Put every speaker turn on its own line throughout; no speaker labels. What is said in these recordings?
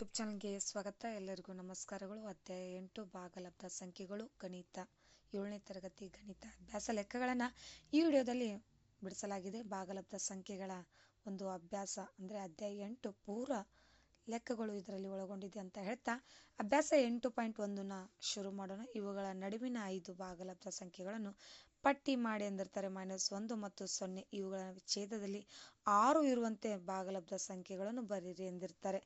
YouTube ಚಾನಲ್ಗೆ ಸ್ವಾಗತ. ಎಲ್ಲರಿಗೂ ನಮಸ್ಕಾರಗಳು. ಅಧ್ಯಾಯ ಎಂಟು, ಭಾಗಲಬ್ಧ ಸಂಖ್ಯೆಗಳು. ಗಣಿತ ಏಳನೇ ತರಗತಿ ಗಣಿತ ಅಭ್ಯಾಸ ಲೆಕ್ಕಗಳನ್ನು ಈ ವಿಡಿಯೋದಲ್ಲಿ ಬಿಡಿಸಲಾಗಿದೆ. ಭಾಗಲಬ್ಧ ಸಂಖ್ಯೆಗಳ ಒಂದು ಅಭ್ಯಾಸ ಅಂದರೆ ಅಧ್ಯಾಯ ಎಂಟು ಪೂರ ಲೆಕ್ಕಗಳು ಇದರಲ್ಲಿ ಒಳಗೊಂಡಿದೆ ಅಂತ ಹೇಳ್ತಾ ಅಭ್ಯಾಸ ಎಂಟು ಪಾಯಿಂಟ್ ಒಂದನ್ನ ಶುರು ಮಾಡೋಣ. ಇವುಗಳ ನಡುವಿನ ಐದು ಭಾಗಲಬ್ಧ ಸಂಖ್ಯೆಗಳನ್ನು ಪಟ್ಟಿ ಮಾಡಿ ಅಂದಿರ್ತಾರೆ ಮೈನಸ್ ಒಂದು ಮತ್ತು ಸೊನ್ನೆ. ಇವುಗಳ ಛೇದದಲ್ಲಿ ಆರು ಇರುವಂತೆ ಭಾಗಲಬ್ಧ ಸಂಖ್ಯೆಗಳನ್ನು ಬರೀರಿ ಎಂದಿರ್ತಾರೆ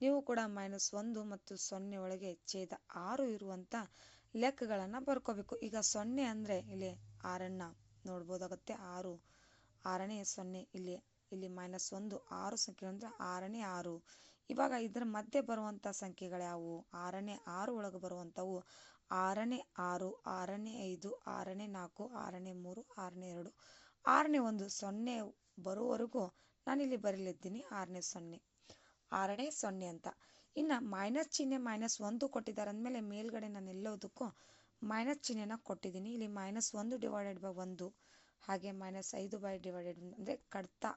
ನೀವು ಕೂಡ ಮೈನಸ್ ಒಂದು ಮತ್ತು ಸೊನ್ನೆ ಒಳಗೆ ಛೇದ ಆರು ಇರುವಂತ ಲೆಕ್ಕಗಳನ್ನು ಬರ್ಕೋಬೇಕು. ಈಗ ಸೊನ್ನೆ ಅಂದ್ರೆ ಇಲ್ಲಿ ಆರನ್ನ ನೋಡ್ಬೋದಾಗತ್ತೆ. ಆರು, ಆರನೇ ಸೊನ್ನೆ, ಇಲ್ಲಿ ಇಲ್ಲಿ ಮೈನಸ್ ಒಂದು, ಆರು ಸಂಖ್ಯೆ ಅಂದ್ರೆ ಆರನೇ ಆರು. ಇವಾಗ ಇದರ ಮಧ್ಯೆ ಬರುವಂತ ಸಂಖ್ಯೆಗಳು ಯಾವುವು? ಆರನೇ ಆರು ಒಳಗೆ ಬರುವಂಥವು ಆರನೇ ಆರು, ಆರನೇ ಐದು, ಆರನೇ ನಾಲ್ಕು, ಆರನೇ ಮೂರು, ಆರನೇ ಎರಡು. ಆರನೇ ಒಂದು ಸೊನ್ನೆ ಬರುವವರೆಗೂ ನಾನಿಲ್ಲಿ ಬರೀಲಿದ್ದೀನಿ ಆರನೇ ಸೊನ್ನೆ. ಆರನೇ ಸೊನ್ನೆ ಅಂತ. ಇನ್ನು ಮೈನಸ್ ಚಿಹ್ನೆ ಮೈನಸ್ ಒಂದು ಕೊಟ್ಟಿದ್ದಾರೆ ಅಂದಮೇಲೆ ಮೇಲ್ಗಡೆ ನಾನು ಎಲ್ಲೋದಕ್ಕೂ ಮೈನಸ್ ಚಿಹ್ನೆನ ಕೊಟ್ಟಿದ್ದೀನಿ. ಇಲ್ಲಿ ಮೈನಸ್ ಒಂದು ಡಿವೈಡೆಡ್ ಬೈ ಒಂದು, ಹಾಗೆ ಮೈನಸ್ ಐದು ಬೈ ಡಿವೈಡೆಡ್ ಅಂದರೆ ಕಡ್ತಾ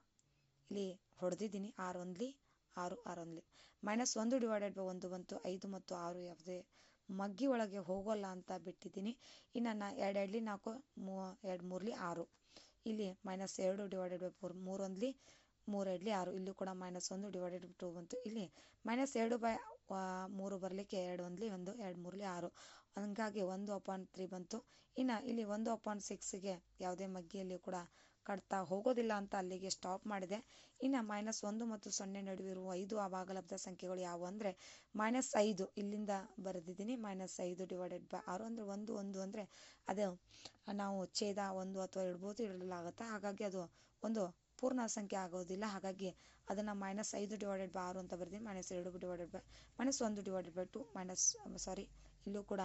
ಇಲ್ಲಿ ಹೊಡೆದಿದ್ದೀನಿ. ಆರು ಒಂದ್ಲಿ ಆರು, ಆರೊಂದ್ಲಿ. ಮೈನಸ್ ಒಂದು ಡಿವೈಡೆಡ್ ಬೈ ಒಂದು ಬಂತು ಐದು ಮತ್ತು ಆರು ಯಾವುದೇ ಮಗ್ಗಿ ಒಳಗೆ ಹೋಗೋಲ್ಲ ಅಂತ ಬಿಟ್ಟಿದ್ದೀನಿ. ಇನ್ನು ನಾ ಎರಡು ಎರಡ್ಲಿ ನಾಲ್ಕು, ಮೂ, ಎರಡು ಮೂರ್ಲಿ ಆರು. ಇಲ್ಲಿ ಮೈನಸ್ ಎರಡು ಡಿವೈಡೆಡ್ ಬೈ ಫೋರ್ ಮೂರೊಂದ್ಲಿ ಮೂರು ಎರಡ್ಲಿ ಆರು. ಇಲ್ಲೂ ಕೂಡ ಮೈನಸ್ ಒಂದು ಡಿವೈಡೆಡ್ ಟು ಬಂತು. ಇಲ್ಲಿ ಮೈನಸ್ ಎರಡು ಬೈ ಮೂರು ಬರಲಿಕ್ಕೆ ಎರಡು ಒಂದ್ಲಿ ಒಂದು, ಎರಡು ಮೂರ್ಲಿ ಆರು. ಹಂಗಾಗಿ ಒಂದು ಅಪಾಯಿಂಟ್ ತ್ರೀ ಬಂತು. ಇನ್ನು ಇಲ್ಲಿ ಒಂದು ಅಪಾಯಿಂಟ್ ಸಿಕ್ಸ್ಗೆ ಯಾವುದೇ ಮಗ್ಗಿಯಲ್ಲಿ ಕೂಡ ಕಟ್ತಾ ಹೋಗೋದಿಲ್ಲ ಅಂತ ಅಲ್ಲಿಗೆ ಸ್ಟಾಪ್ ಮಾಡಿದೆ. ಇನ್ನು ಮೈನಸ್ ಒಂದು ಮತ್ತು ಸೊನ್ನೆ ನಡುವಿರುವ ಐದು ಅಭಾಗಲಬ್ಧ ಸಂಖ್ಯೆಗಳು ಯಾವುವು ಅಂದರೆ ಮೈನಸ್ ಐದು ಇಲ್ಲಿಂದ ಬರೆದಿದ್ದೀನಿ. ಮೈನಸ್ ಐದು ಡಿವೈಡೆಡ್ ಬೈ ಆರು ಅಂದರೆ ಒಂದು ಒಂದು ಅಂದರೆ ಅದು ನಾವು ಛೇದ ಒಂದು ಅಥವಾ ಇಡ್ಬೋದು, ಇಡಲಾಗುತ್ತೆ. ಹಾಗಾಗಿ ಅದು ಒಂದು ಪೂರ್ಣ ಸಂಖ್ಯೆ ಆಗೋದಿಲ್ಲ. ಹಾಗಾಗಿ ಅದನ್ನು ಮೈನಸ್ ಐದು ಡಿವೈಡೆಡ್ ಬೈ ಆರು ಅಂತ ಬರ್ತೀನಿ ಮೈನಸ್ ಎರಡು ಡಿವೈಡೆಡ್ ಬೈ ಮೈನಸ್ ಒಂದು divided by two minus sorry ಇಲ್ಲೂ ಕೂಡ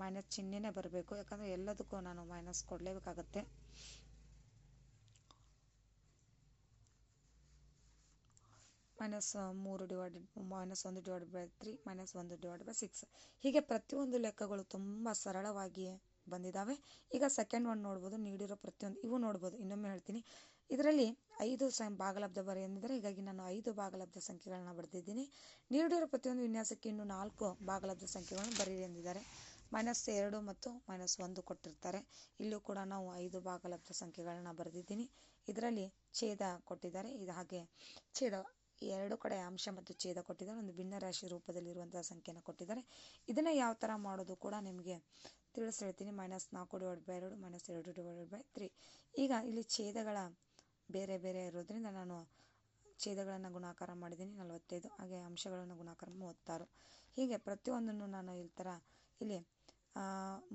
ಮೈನಸ್ ಚಿಹ್ನೆನೇ ಬರಬೇಕು. ಯಾಕಂದರೆ ಎಲ್ಲದಕ್ಕೂ ನಾನು ಮೈನಸ್ ಕೊಡಲೇಬೇಕಾಗತ್ತೆ. ಮೈನಸ್ ಮೂರು ಡಿವೈಡೆಡ್, ಮೈನಸ್ ಒಂದು ಡಿವೈಡೆಡ್ ಬೈ ತ್ರೀ, ಮೈನಸ್ ಒಂದು ಡಿವೈಡೆಡ್ ಬೈ ಸಿಕ್ಸ್. ಹೀಗೆ ಪ್ರತಿಯೊಂದು ಲೆಕ್ಕಗಳು ತುಂಬ ಸರಳವಾಗಿ ಬಂದಿದ್ದಾವೆ ಈಗ ಸೆಕೆಂಡ್ ಒನ್ ನೋಡ್ಬೋದು, ನೀಡಿರೋ ಪ್ರತಿಯೊಂದು, ಇವು ನೋಡ್ಬೋದು. ಇನ್ನೊಮ್ಮೆ ಹೇಳ್ತೀನಿ. ಇದರಲ್ಲಿ ಐದು ಸ, ಭಾಗಲಬ್ಧ ಬರೆ ಎಂದಿದ್ದಾರೆ ಹೀಗಾಗಿ ನಾನು ಐದು ಭಾಗಲಬ್ಧ ಸಂಖ್ಯೆಗಳನ್ನ ಬರೆದಿದ್ದೀನಿ. ನೀಡಿರೋ ಪ್ರತಿಯೊಂದು ವಿನ್ಯಾಸಕ್ಕೆ ಇನ್ನು ನಾಲ್ಕು ಭಾಗಲಬ್ಧ ಸಂಖ್ಯೆಗಳನ್ನು ಬರೀರಿ ಎಂದಿದ್ದಾರೆ. ಮೈನಸ್ ಎರಡು ಮತ್ತು ಮೈನಸ್ ಒಂದು ಕೊಟ್ಟಿರ್ತಾರೆ. ಇಲ್ಲೂ ಕೂಡ ನಾವು ಐದು ಭಾಗಲಬ್ಧ ಸಂಖ್ಯೆಗಳನ್ನ ಬರೆದಿದ್ದೀನಿ. ಇದರಲ್ಲಿ ಛೇದ ಕೊಟ್ಟಿದ್ದಾರೆ. ಇದು ಹಾಗೆ ಛೇದ ಎರಡು ಕಡೆ ಅಂಶ ಮತ್ತು ಛೇದ ಕೊಟ್ಟಿದ್ದಾರೆ. ಒಂದು ಭಿನ್ನ ರಾಶಿ ರೂಪದಲ್ಲಿ ಇರುವಂತಹ ಸಂಖ್ಯೆಯನ್ನು ಕೊಟ್ಟಿದ್ದಾರೆ. ಇದನ್ನು ಯಾವ ಥರ ಮಾಡೋದು ಕೂಡ ನಿಮಗೆ ತಿಳಿಸಿ ಹೇಳ್ತೀನಿ. ಮೈನಸ್ ನಾಲ್ಕು ಡಿವೈಡ್ ಬೈ ಎರಡು ಮೈನಸ್ ಎರಡು ಡಿವೈಡ್ ಬೈ ತ್ರೀ ಈಗ ಇಲ್ಲಿ ಛೇದಗಳ ಬೇರೆ ಬೇರೆ ಇರೋದ್ರಿಂದ ನಾನು ಛೇದಗಳನ್ನು ಗುಣಾಕಾರ ಮಾಡಿದ್ದೀನಿ. ನಲವತ್ತೈದು. ಹಾಗೆ ಅಂಶಗಳನ್ನು ಗುಣಾಕಾರ ಮೂವತ್ತಾರು. ಹೀಗೆ ಪ್ರತಿಯೊಂದನ್ನು ನಾನು ಈ ಥರ ಇಲ್ಲಿ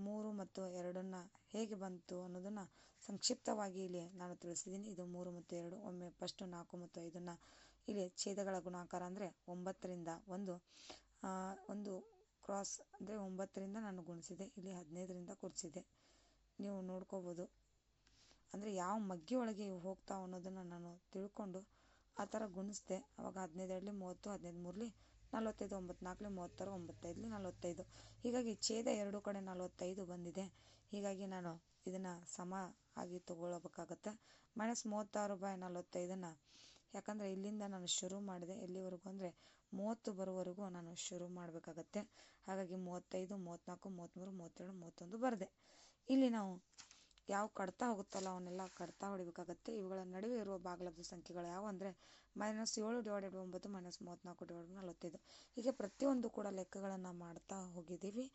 ಮೂರು ಮತ್ತು ಎರಡನ್ನು ಹೇಗೆ ಬಂತು ಅನ್ನೋದನ್ನು ಸಂಕ್ಷಿಪ್ತವಾಗಿ ಇಲ್ಲಿ ನಾನು ತಿಳಿಸಿದ್ದೀನಿ. ಇದು ಮೂರು ಮತ್ತು ಎರಡು. ಒಮ್ಮೆ ಫಸ್ಟು ನಾಲ್ಕು ಮತ್ತು ಐದನ್ನು ಇಲ್ಲಿ ಛೇದಗಳ ಗುಣಾಕಾರ ಅಂದರೆ ಒಂಬತ್ತರಿಂದ ಒಂದು. ಒಂದು ಕ್ರಾಸ್ ಅಂದರೆ ಒಂಬತ್ತರಿಂದ ನಾನು ಗುಣಿಸಿದೆ. ಇಲ್ಲಿ ಹದಿನೈದರಿಂದ ಕೂಡಿಸಿದೆ ನೀವು ನೋಡ್ಕೋಬೋದು. ಅಂದರೆ ಯಾವ ಮಗ್ಗಿ ಒಳಗೆ ಇವು ಹೋಗ್ತಾವೆ ಅನ್ನೋದನ್ನು ನಾನು ತಿಳ್ಕೊಂಡು ಆ ಥರ ಗುಣಿಸಿದೆ. ಅವಾಗ ಹದಿನೈದು ಎರಡಲಿ ಮೂವತ್ತು, ಹದಿನೈದು ಮೂರಲಿ, ನಲವತ್ತೈದು, ಒಂಬತ್ತು ನಾಲ್ಕಲಿ, ಮೂವತ್ತಾರು, ಒಂಬತ್ತೈದಲಿ, ನಲವತ್ತೈದು. ಹೀಗಾಗಿ ಛೇದ ಎರಡು ಕಡೆ ನಲವತ್ತೈದು ಬಂದಿದೆ. ಹೀಗಾಗಿ ನಾನು ಇದನ್ನು ಸಮ ಆಗಿ ತಗೊಳ್ಬೇಕಾಗತ್ತೆ. ಮೈನಸ್ ಮೂವತ್ತಾರು ಬಾಯ್ ನಲವತ್ತೈದನ್ನು ಯಾಕಂದರೆ ಇಲ್ಲಿಂದ ನಾನು ಶುರು ಮಾಡಿದೆ, ಎಲ್ಲಿವರೆಗೂ ಅಂದರೆ ಮೂವತ್ತು ಬರುವವರೆಗೂ ನಾನು ಶುರು ಮಾಡಬೇಕಾಗತ್ತೆ. ಹಾಗಾಗಿ ಮೂವತ್ತೈದು ಮೂವತ್ತ್ನಾಲ್ಕು ಮೂವತ್ತ್ಮೂರು ಮೂವತ್ತೇಳು ಮೂವತ್ತೊಂದು ಬರೆದೆ. ಇಲ್ಲಿ ನಾವು ಯಾವ ಕಡ್ತಾ ಹೋಗುತ್ತಲ್ಲ ಅವನ್ನೆಲ್ಲ ಕಡ್ತಾ ಹೊಡಿಬೇಕಾಗತ್ತೆ. ಇವುಗಳ ನಡುವೆ ಇರುವ ಬಾಗ್ಲದ ಸಂಖ್ಯೆಗಳು ಯಾವ ಅಂದರೆ ಮೈನಸ್ ಏಳು ಡಿವೈಡೆಡ್ ಒಂಬತ್ತು ಮೈನಸ್ ಮೂವತ್ತ್ನಾಲ್ಕು ಡಿವೈಡೆಡ್ ನಲವತ್ತೈದು. ಹೀಗೆ ಪ್ರತಿಯೊಂದು ಕೂಡ ಲೆಕ್ಕಗಳನ್ನು ಮಾಡ್ತಾ ಹೋಗಿದ್ದೀವಿ.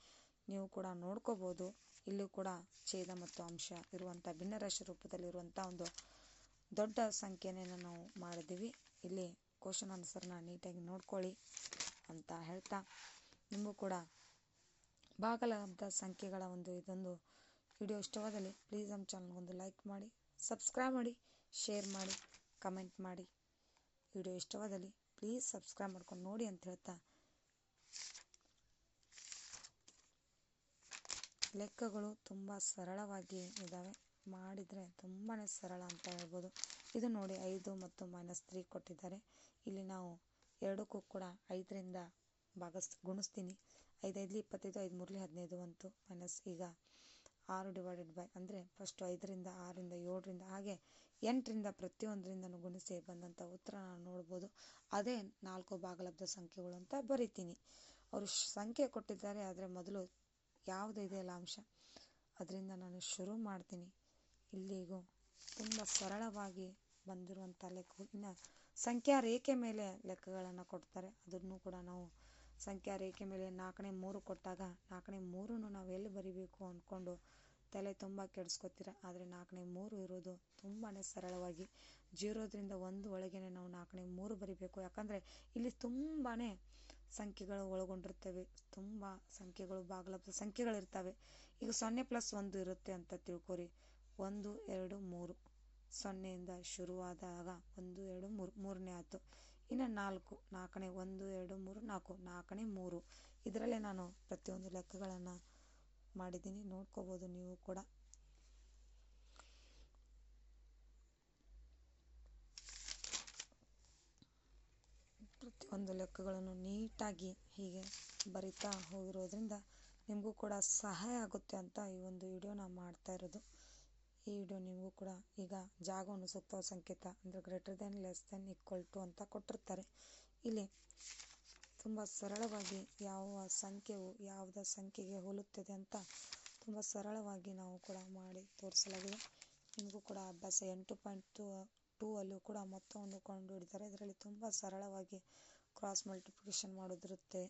ನೀವು ಕೂಡ ನೋಡ್ಕೋಬೋದು. ಇಲ್ಲೂ ಕೂಡ ಛೇದ ಮತ್ತು ಅಂಶ ಇರುವಂಥ ಭಿನ್ನರಾಶಿ ರೂಪದಲ್ಲಿರುವಂಥ ಒಂದು ದೊಡ್ಡ ಸಂಖ್ಯೆಯನ್ನು ನಾವು ಮಾಡಿದ್ದೀವಿ. ಇಲ್ಲಿ ಕ್ವಶನ್ ಆನ್ಸರ್ನ ನೀಟಾಗಿ ನೋಡ್ಕೊಳ್ಳಿ ಅಂತ ಹೇಳ್ತಾ ನಿಮಗೂ ಕೂಡ ಭಾಗಲಬ್ಧ ಸಂಖ್ಯೆಗಳ ಒಂದು ಇದೊಂದು ವಿಡಿಯೋ ಇಷ್ಟವಾದಲ್ಲಿ ಪ್ಲೀಸ್ ನಮ್ಮ ಚಾನಲ್ಗೊಂದು ಲೈಕ್ ಮಾಡಿ ಸಬ್ಸ್ಕ್ರೈಬ್ ಮಾಡಿ ಶೇರ್ ಮಾಡಿ ಕಮೆಂಟ್ ಮಾಡಿ. ವಿಡಿಯೋ ಇಷ್ಟವಾದಲ್ಲಿ ಪ್ಲೀಸ್ ಸಬ್ಸ್ಕ್ರೈಬ್ ಮಾಡ್ಕೊಂಡು ನೋಡಿ ಅಂತ ಹೇಳ್ತಾ ಲೆಕ್ಕಗಳು ತುಂಬ ಸರಳವಾಗಿ ಇದ್ದಾವೆ. ಮಾಡಿದರೆ ತುಂಬಾ ಸರಳ ಅಂತ ಹೇಳ್ಬೋದು. ಇದು ನೋಡಿ ಐದು ಮತ್ತು ಮೈನಸ್ ತ್ರೀ ಕೊಟ್ಟಿದ್ದಾರೆ. ಇಲ್ಲಿ ನಾವು ಎರಡಕ್ಕೂ ಕೂಡ ಐದರಿಂದ ಭಾಗಸ್, ಗುಣಿಸ್ತೀನಿ. ಐದೈದಲಿ ಇಪ್ಪತ್ತೈದು, ಐದು ಮೂರಲಿ ಹದಿನೈದು ಅಂತು ಮೈನಸ್ ಈಗ ಆರು ಡಿವೈಡೆಡ್ ಬೈ ಅಂದರೆ ಫಸ್ಟು ಐದರಿಂದ ಆರರಿಂದ ಏಳರಿಂದ ಹಾಗೆ ಎಂಟರಿಂದ ಪ್ರತಿಯೊಂದರಿಂದನೂ ಗುಣಿಸಿ ಬಂದಂಥ ಉತ್ತರ ನಾನು ನೋಡ್ಬೋದು. ಅದೇ ನಾಲ್ಕು ಭಾಗಲಬ್ಧ ಸಂಖ್ಯೆಗಳು ಅಂತ ಬರಿತೀನಿ. ಅವರು ಸಂಖ್ಯೆ ಕೊಟ್ಟಿದ್ದಾರೆ, ಆದರೆ ಮೊದಲು ಯಾವುದು ಇದೆಯಲ್ಲ ಅಂಶ? ಅದರಿಂದ ನಾನು ಶುರು ಮಾಡ್ತೀನಿ. ಇಲ್ಲಿಗೂ ತುಂಬ ಸರಳವಾಗಿ ಬಂದಿರುವಂಥ ಲೆಕ್ಕ ಸಂಖ್ಯಾ ರೇಖೆ ಮೇಲೆ ಲೆಕ್ಕಗಳನ್ನು ಕೊಡ್ತಾರೆ. ಅದನ್ನು ಕೂಡ ನಾವು ಸಂಖ್ಯಾ ರೇಖೆ ಮೇಲೆ ನಾಲ್ಕನೇ ಮೂರು ಕೊಟ್ಟಾಗ ನಾಲ್ಕನೇ ಮೂರನ್ನು ನಾವು ಎಲ್ಲಿ ಬರಿಬೇಕು ಅಂದ್ಕೊಂಡು ತಲೆ ತುಂಬ ಕೆಡಿಸ್ಕೊತೀರ. ಆದರೆ ನಾಲ್ಕನೇ ಮೂರು ಇರೋದು ತುಂಬಾ ಸರಳವಾಗಿ ಜೀರೋದ್ರಿಂದ ಒಂದು ಒಳಗೇನೆ ನಾವು ನಾಲ್ಕನೇ ಮೂರು ಬರಿಬೇಕು. ಯಾಕಂದರೆ ಇಲ್ಲಿ ತುಂಬಾ ಸಂಖ್ಯೆಗಳು ಒಳಗೊಂಡಿರ್ತವೆ. ತುಂಬ ಸಂಖ್ಯೆಗಳು ಭಾಗಲಬ್ಧ ಸಂಖ್ಯೆಗಳಿರ್ತವೆ. ಈಗ ಸೊನ್ನೆ ಪ್ಲಸ್ ಒಂದು ಇರುತ್ತೆ ಅಂತ ತಿಳ್ಕೊರಿ. ಒಂದು, ಎರಡು, ಮೂರು. ಸೊನ್ನೆಯಿಂದ ಶುರುವಾದಾಗ ಒಂದು, ಎರಡು, ಮೂರು. ಮೂರನೇ ಆಯ್ತು. ಇನ್ನು ನಾಲ್ಕು. ನಾಲ್ಕನೇ ಒಂದು, ಎರಡು, ಮೂರು. ನಾಲ್ಕು. ನಾಲ್ಕನೇ ಮೂರು. ಇದರಲ್ಲೇ ನಾನು ಪ್ರತಿಯೊಂದು ಲೆಕ್ಕಗಳನ್ನು ಮಾಡಿದ್ದೀನಿ. ನೋಡ್ಕೋಬೋದು ನೀವು ಕೂಡ. ಪ್ರತಿಯೊಂದು ಲೆಕ್ಕಗಳನ್ನು ನೀಟಾಗಿ ಹೀಗೆ ಬರಿತಾ ಹೋಗಿರೋದ್ರಿಂದ ನಿಮಗೂ ಕೂಡ ಸಹಾಯ ಆಗುತ್ತೆ ಅಂತ ಈ ಒಂದು ವಿಡಿಯೋನ ಮಾಡ್ತಾ ಇರೋದು. ಈ ವಿಡಿಯೋ ನಿಮಗೂ ಕೂಡ ಈಗ ಜಾಗವನ್ನು ಸುತ್ತುವ ಸಂಕೇತ ಅಂದರೆ greater than less than equal to ಅಂತ ಕೊಟ್ಟಿರ್ತಾರೆ. ಇಲ್ಲಿ ತುಂಬ ಸರಳವಾಗಿ ಯಾವ ಸಂಖ್ಯೆಯು ಯಾವುದ ಸಂಖ್ಯೆಗೆ ಹೋಲುತ್ತದೆ ಅಂತ ತುಂಬ ಸರಳವಾಗಿ ನಾವು ಕೂಡ ಮಾಡಿ ತೋರಿಸಲಾಗಿದೆ. ನಿಮಗೂ ಕೂಡ ಅಭ್ಯಾಸ ಎಂಟು ಪಾಯಿಂಟ್ ಟೂ ಟೂ ಅಲ್ಲೂ ಕೂಡ ಮೊತ್ತವನ್ನು ಕಂಡು ಹಿಡಿತಾರೆ ಇದರಲ್ಲಿ ತುಂಬ ಸರಳವಾಗಿ ಕ್ರಾಸ್ ಮಲ್ಟಿಪ್ಲಿಕೇಶನ್ ಮಾಡೋದಿರುತ್ತೆ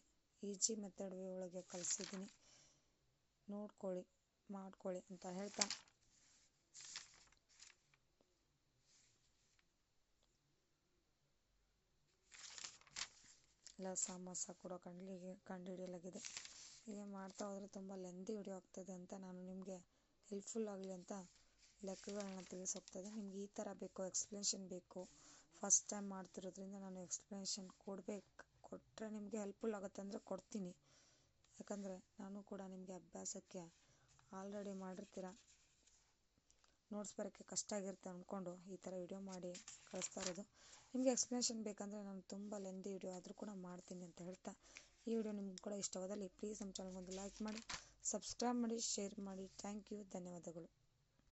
ಈಜಿ ಮೆಥಡ್ ಒಳಗೆ ಕಲಿಸಿದ್ದೀನಿ. ನೋಡ್ಕೊಳ್ಳಿ, ಮಾಡ್ಕೊಳ್ಳಿ ಅಂತ ಹೇಳ್ತಾ ಲಸ ಮಸ ಕೂಡ ಕಂಡು ಕಂಡುಹಿಡಿಯಲಾಗಿದೆ. ಹೀಗೆ ಮಾಡ್ತಾ ಹೋದರೆ ತುಂಬ ಲೆಂದಿ ವಿಡಿಯೋ ಆಗ್ತದೆ ಅಂತ ನಾನು ನಿಮಗೆ ಹೆಲ್ಪ್ಫುಲ್ ಆಗಲಿ ಅಂತ ಲೆಕ್ಕಗಳನ್ನ ತಿಳಿಸೋಗ್ತದೆ. ನಿಮ್ಗೆ ಈ ಥರ ಬೇಕು ಎಕ್ಸ್ಪ್ಲನೇಷನ್ ಬೇಕು ಫಸ್ಟ್ ಟೈಮ್ ಮಾಡ್ತಿರೋದ್ರಿಂದ ನಾನು ಎಕ್ಸ್ಪ್ಲನೇಷನ್ ಕೊಡ್ಬೇಕು ಕೊಟ್ಟರೆ ನಿಮಗೆ ಹೆಲ್ಪ್ಫುಲ್ ಆಗುತ್ತೆ ಅಂದರೆ ಕೊಡ್ತೀನಿ. ಯಾಕಂದರೆ ನಾನು ಕೂಡ ನಿಮಗೆ ಅಭ್ಯಾಸಕ್ಕೆ ಆಲ್ರೆಡಿ ಮಾಡಿರ್ತೀರ. ನೋಟ್ಸ್ ಬರೋಕ್ಕೆ ಕಷ್ಟ ಆಗಿರುತ್ತೆ ಅಂದ್ಕೊಂಡು ಈ ಥರ ವಿಡಿಯೋ ಮಾಡಿ ಕಳಿಸ್ತಾ ಇರೋದು. ನಿಮಗೆ ಎಕ್ಸ್ಪ್ಲನೇಷನ್ ಬೇಕಂದರೆ ನಾನು ತುಂಬ ಲೆಂದಿ ವಿಡಿಯೋ ಆದರೂ ಕೂಡ ಮಾಡ್ತೀನಿ ಅಂತ ಹೇಳ್ತಾ. ಈ ವಿಡಿಯೋ ನಿಮ್ಗೆ ಕೂಡ ಇಷ್ಟವಾದಲ್ಲಿ ಪ್ಲೀಸ್ ನಮ್ಮ ಚಾನಲ್ಗೊಂದು ಲೈಕ್ ಮಾಡಿ ಸಬ್ಸ್ಕ್ರೈಬ್ ಮಾಡಿ ಶೇರ್ ಮಾಡಿ. ಥ್ಯಾಂಕ್ ಯು ಧನ್ಯವಾದಗಳು.